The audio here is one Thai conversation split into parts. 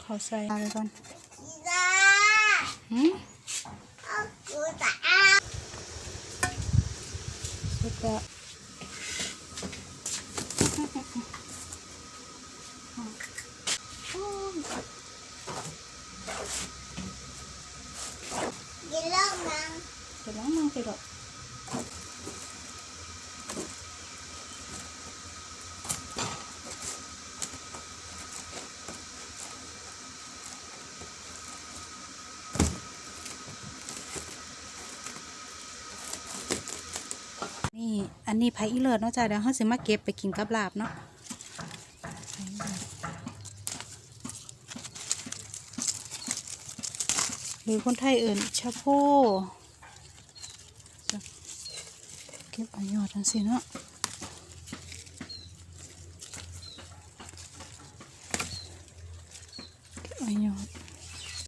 เขาใส่อะไรก่อนจ้าหืมเอากูจ้าสุดแล้ว กินเริ่มนัง เดี๋ยวน้องมังไปหรอก นี่อันนี้ไผ่อีเลิศเนาะจ้ะเดี๋ยวเขาสิมาเก็บไปกินกับลาบเนาะหรือคนไทยเอิ่นชะโพเก็บอายอดจังสิเนาะเก็บเอายอด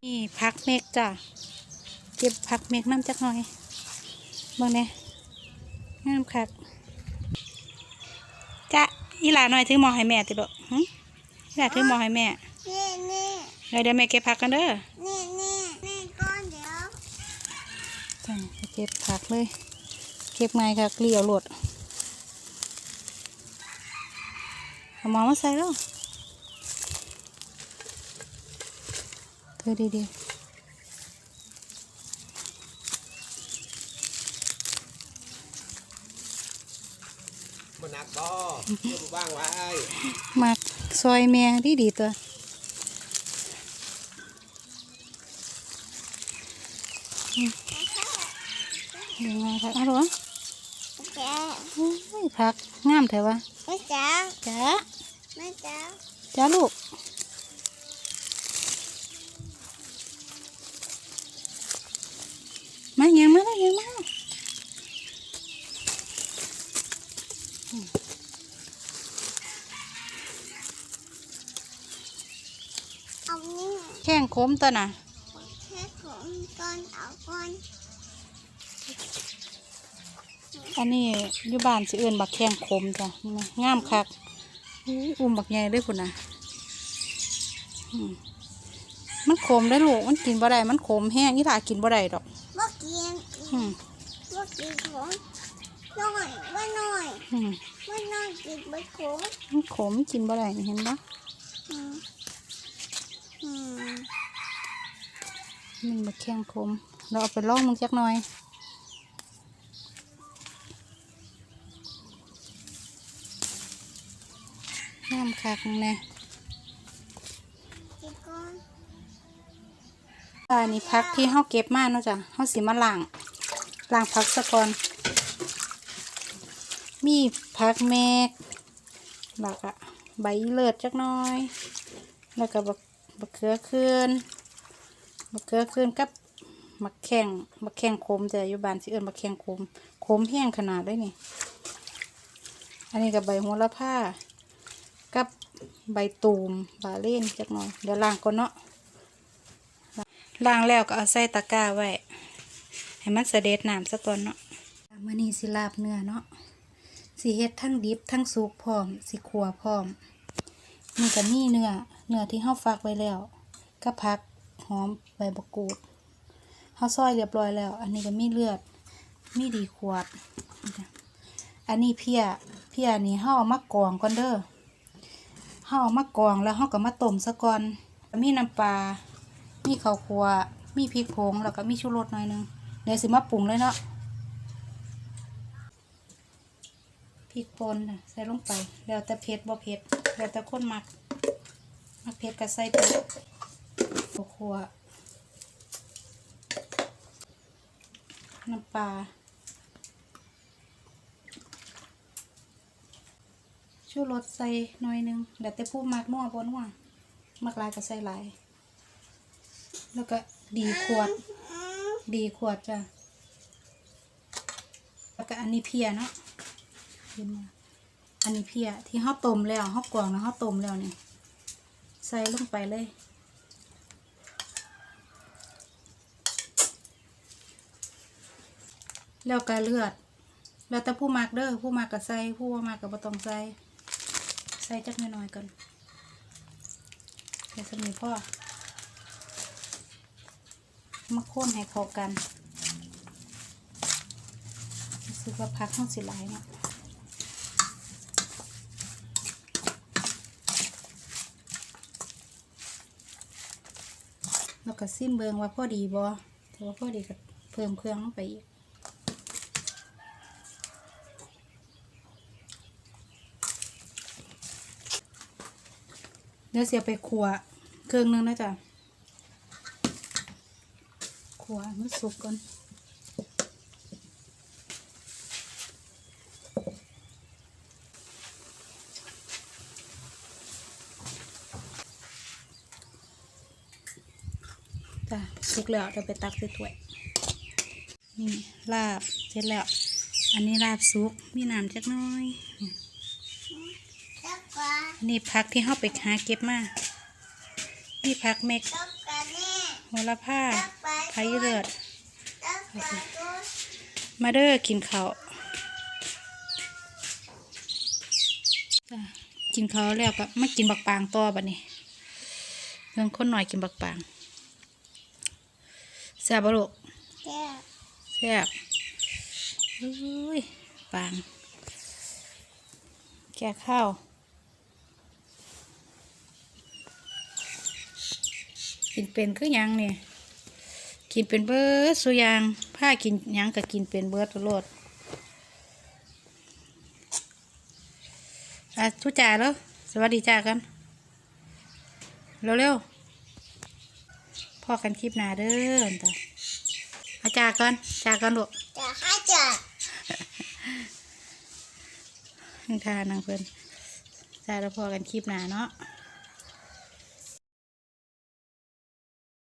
นี่พักเมกจ้ะเก็บพักเมกน้ำจักหน่อยเบิ่งเนี่ย งามคักจะอีหลาหน่อยถือหมอให้แม่ติดอกหึอีหลาถือหมอให้แม่นี่นี่เดี๋ยวเดี๋ยวแม่เก็บผักกันเด้อนี่นี่นี่ก้อนเดียวจ้ะไปเก็บผักเลย เก็บไงค่ะเกลียวโหลดเอาหมอมาใส่แล้วเธอดีมันนัก บ่เชื่อบ้างไว้ๆมักซอยแม่ดีดีๆตัวอืมยังไงครับเอาหรอจ้าโอ้ยผักงามแถวะไม่จ้าจ้าไม่จ้าจ้าลูก มายังมาแล้วยังมาแล้ว เอานี่ แข้งคมตัวน่ะแค่ของก้อนเอาก้อนอันนี้อยู่บ้านสิเอื่นบักแข้งคมจ้ะนี่นะงามคักอุ้ยอุ้มบักใหญ่ด้วยพุ่นน่ะอืมมันขมได้อลูกมันกินบ่ได้มันขมแห้งนี่ล่ะกินบ่ได้ดอก ว่ากินอืมว่ากินของน้อยว่าน้อยอืมว่าน้อยกินไปของมันขมกินบ่ได้นี่เห็นปะอืม อืมมันบักแข้งคม เราเอาไปลองมึงจักหน่อยงามคักแน่กินก้อนอันนี้พักที่เฮาเก็บมาเนาะจ้ะเฮาสิมาล้างล้างพักซะก่อน มีพักแมกแล้วก็ใบเลือดจักหน้อย แล้วก็บัก บักเขือคืนบักเขือคืนกับมักแข้งมักแข้งคมจะอยู่บ้านสิเอิ้นมักแข้งคมคมแห้งขนาดเลยนี่ อันนี้กับใบโหระพากับใบตูมบาเล่นจักหน่อยเดี๋ยวล้างก่อนเนาะล้างแล้วก็เอาใส่ตะกร้าไว้ให้มันเสด็จน้ำซะก่อนเนาะมื่อนี้สิลาบเนื้อเนาะสิเฮ็ดทั้งดิบทั้งสุกพร้อม สิขัวพร้อมนี่ก็มีเนื้อ เนื้อที่เฮาฟักไว้แล้วก็ผักหอมใบมะกรูดเฮาซอยเรียบร้อยแล้ว อันนี้ก็มีเลือด มีดีขวด อันนี้เพียเพียนี่เฮาเอามากรองก่อนเด้อเฮาเอามากรองแล้วเฮาก็มาต้มซะก่อน มีน้ำปลา มีข้าวคั่ว มีพริกผงแล้วก็มีชูรสหน่อยนึง เดี๋ยวสิมาปรุงเลยเนาะพริกป่นใส่ลงไป แล้วแต่เผ็ดบ่เผ็ด แล้วแต่คนมัก มักเผ็ดก็ใส่เผ็ดข้าวคั่วน้ำปลาชูรสใส่หน่อยนึงแล้วแต่ผู้มักนัวบ่นัวมักลายก็ใส่หลาย แล้วก็ดีขวด ดีขวดจ้ะแล้วก็อันนี้เพียเนาะเห็นไหมอันนี้เพียที่เขาต้มแล้วเขากรองแล้วเขาต้มแล้วเนี่ย ใส่ลงไปเลย แล้วก็เลือด แล้วแต่ผู้มักเด้อผู้มักก็ใส่ผู้ว่ามากก็บ่ต้องใส่ใส่จักหน่อยๆก่อนใส่สมีพ่อมาโค่นให้เข้ากันรู้สึกว่าพักห้องสิหลายเนาะ แล้วก็ซิมเบิงว่าพอดีบอถ้าว่าพอดีก็เพิ่มเครื่องลงไปอีกเดี๋ยวเสียไปขัวเครื่องนึงนะจ๊ะขัวมันสุกก่อน จ้ะสุกแล้วเดี๋ยวไปตักใส่ถ้วย นี่ลาบเสร็จแล้ว อันนี้ลาบซุก มีน้ำจักน้อยอันนี้พักที่เข้าไปหาเก็บมานี่พักเม็กแล้วก็นี่โหระพาไผ่เลือด มาเด้อกินข้าวจ้ะกินข้าวแล้วก็มากินบักปางต่อบัดนี้เรื่องคนหน่อยกินบักปาง แซ่บบ่ลูกแก้วแซ่บอุ้ยปาง แก่ข้าวกินเป็นคือหยังเนี่ยกินเป็นเบิร์ดสุอยางผ้ากินหยังก็กินเป็นเบิร์ดตลอดอะทุจ่าแล้วสวัสดีจ้ากัน เร็วๆ พ่อกันคลิปหนาเด้อต่ออาจากกันจากกันลูกจะให้จัดนั่งทานนางเพิ่นจ้าแล้วพ่อกันคลิปหนาเนาะจ